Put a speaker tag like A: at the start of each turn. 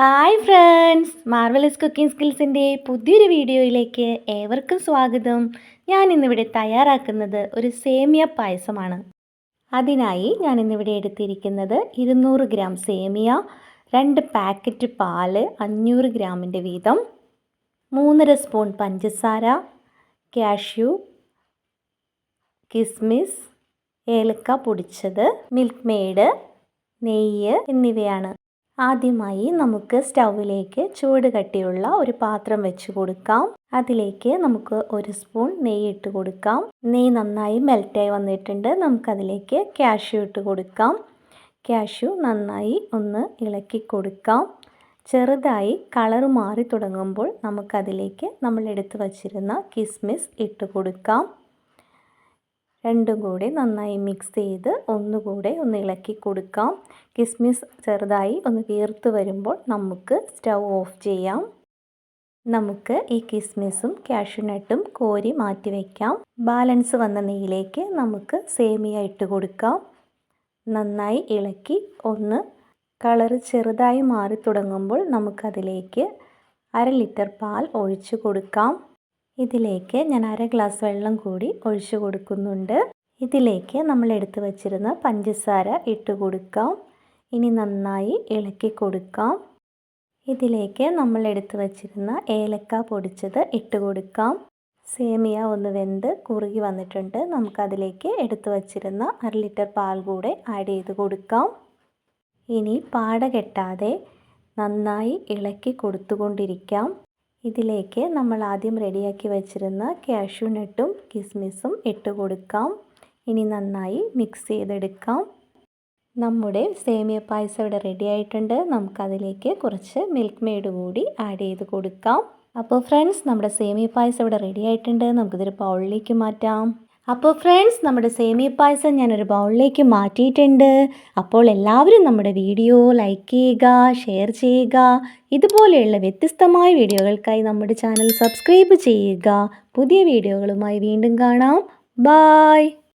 A: Hi friends marvellous cooking സ്കിൽസിന്റെ പുതിയൊരു വീഡിയോയിലേക്ക് ഏവർക്കും സ്വാഗതം. ഞാൻ ഇന്നിവിടെ തയ്യാറാക്കുന്നത് ഒരു സേമിയ പായസമാണ്. അതിനായി ഞാൻ ഇന്നിവിടെ എടുത്തിരിക്കുന്നത് ഇരുന്നൂറ് ഗ്രാം സേമിയ രണ്ട് പാക്കറ്റ് പാൽ അഞ്ഞൂറ് ഗ്രാമിന്റെ വീതം മൂന്നര സ്പൂൺ പഞ്ചസാര കാഷ്യൂ കിസ്മിസ് ഏലക്ക പൊടിച്ചത് മിൽക്ക് മെയ്ഡ് നെയ്യ് എന്നിവയാണ്. ആദ്യമായി നമുക്ക് സ്റ്റൗവിലേക്ക് ചൂട് കട്ടിയുള്ള ഒരു പാത്രം വെച്ച് കൊടുക്കാം. അതിലേക്ക് നമുക്ക് ഒരു സ്പൂൺ നെയ്യ് ഇട്ട് കൊടുക്കാം. നെയ്യ് നന്നായി മെൽറ്റായി വന്നിട്ടുണ്ട്. നമുക്കതിലേക്ക് കാഷ്യൂ ഇട്ട് കൊടുക്കാം. കാഷ്യൂ നന്നായി ഒന്ന് ഇളക്കി കൊടുക്കാം. ചെറുതായി കളർ മാറി തുടങ്ങുമ്പോൾ നമുക്കതിലേക്ക് നമ്മൾ എടുത്തു വച്ചിരുന്ന കിസ്മിസ് ഇട്ട് കൊടുക്കാം. രണ്ടും കൂടി നന്നായി മിക്സ് ചെയ്ത് ഒന്നുകൂടെ ഒന്ന് ഇളക്കി കൊടുക്കാം. കിസ്മിസ് ചെറുതായി ഒന്ന് വീർത്ത് വരുമ്പോൾ നമുക്ക് സ്റ്റൗ ഓഫ് ചെയ്യാം. നമുക്ക് ഈ കിസ്മിസും കാഷ്യൂനട്ടും കോരി മാറ്റി വയ്ക്കാം ബാലൻസ് വന്ന നെയ്യിലേക്ക് നമുക്ക് സേമിയ ഇട്ട് കൊടുക്കാം. നന്നായി ഇളക്കി ഒന്ന് കളർ ചെറുതായി മാറി തുടങ്ങുമ്പോൾ നമുക്കതിലേക്ക് അര ലിറ്റർ പാൽ ഒഴിച്ചു കൊടുക്കാം. ഇതിലേക്ക് ഞാൻ അര ഗ്ലാസ് വെള്ളം കൂടി ഒഴിച്ചു കൊടുക്കുന്നുണ്ട്. ഇതിലേക്ക് നമ്മൾ എടുത്തു വച്ചിരുന്ന പഞ്ചസാര ഇട്ട് കൊടുക്കാം. ഇനി നന്നായി ഇളക്കി കൊടുക്കാം. ഇതിലേക്ക് നമ്മൾ എടുത്തു വച്ചിരുന്ന ഏലക്ക പൊടിച്ചത് ഇട്ട് കൊടുക്കാം. സേമിയ ഒന്ന് വെന്ത് കുറുകി വന്നിട്ടുണ്ട്. നമുക്കതിലേക്ക് എടുത്തു വച്ചിരുന്ന അര ലിറ്റർ പാൽ കൂടെ ആഡ് ചെയ്ത് കൊടുക്കാം. ഇനി പാട കെട്ടാതെ നന്നായി ഇളക്കി കൊടുത്തുകൊണ്ടിരിക്കാം. ഇതിലേക്ക് നമ്മൾ ആദ്യം റെഡിയാക്കി വെച്ചിരുന്ന കാഷ്യൂ നട്ടും കിസ്മിസും ഇട്ട് കൊടുക്കാം. ഇനി നന്നായി മിക്സ് ചെയ്തെടുക്കാം. നമ്മുടെ സേമിയ പായസം ഇവിടെ റെഡി ആയിട്ടുണ്ട്. നമുക്കതിലേക്ക് കുറച്ച് മിൽക്ക് മെയ്ഡ് കൂടി ആഡ് ചെയ്ത് കൊടുക്കാം. അപ്പോൾ ഫ്രണ്ട്സ് നമ്മുടെ സേമിയ പായസം ഇവിടെ റെഡി ആയിട്ടുണ്ട്. നമുക്കിതൊരു പൗളിലേക്ക് മാറ്റാം. അപ്പോൾ ഫ്രണ്ട്സ് നമ്മുടെ സേമിയ പായസം ഞാനൊരു ബൗളിലേക്ക് മാറ്റിയിട്ടുണ്ട്. അപ്പോൾ എല്ലാവരും നമ്മുടെ വീഡിയോ ലൈക്ക് ചെയ്യുക ഷെയർ ചെയ്യുക. ഇതുപോലെയുള്ള വ്യത്യസ്തമായ വീഡിയോകൾക്കായി നമ്മുടെ ചാനൽ സബ്സ്ക്രൈബ് ചെയ്യുക. പുതിയ വീഡിയോകളുമായി വീണ്ടും കാണാം. ബായ്.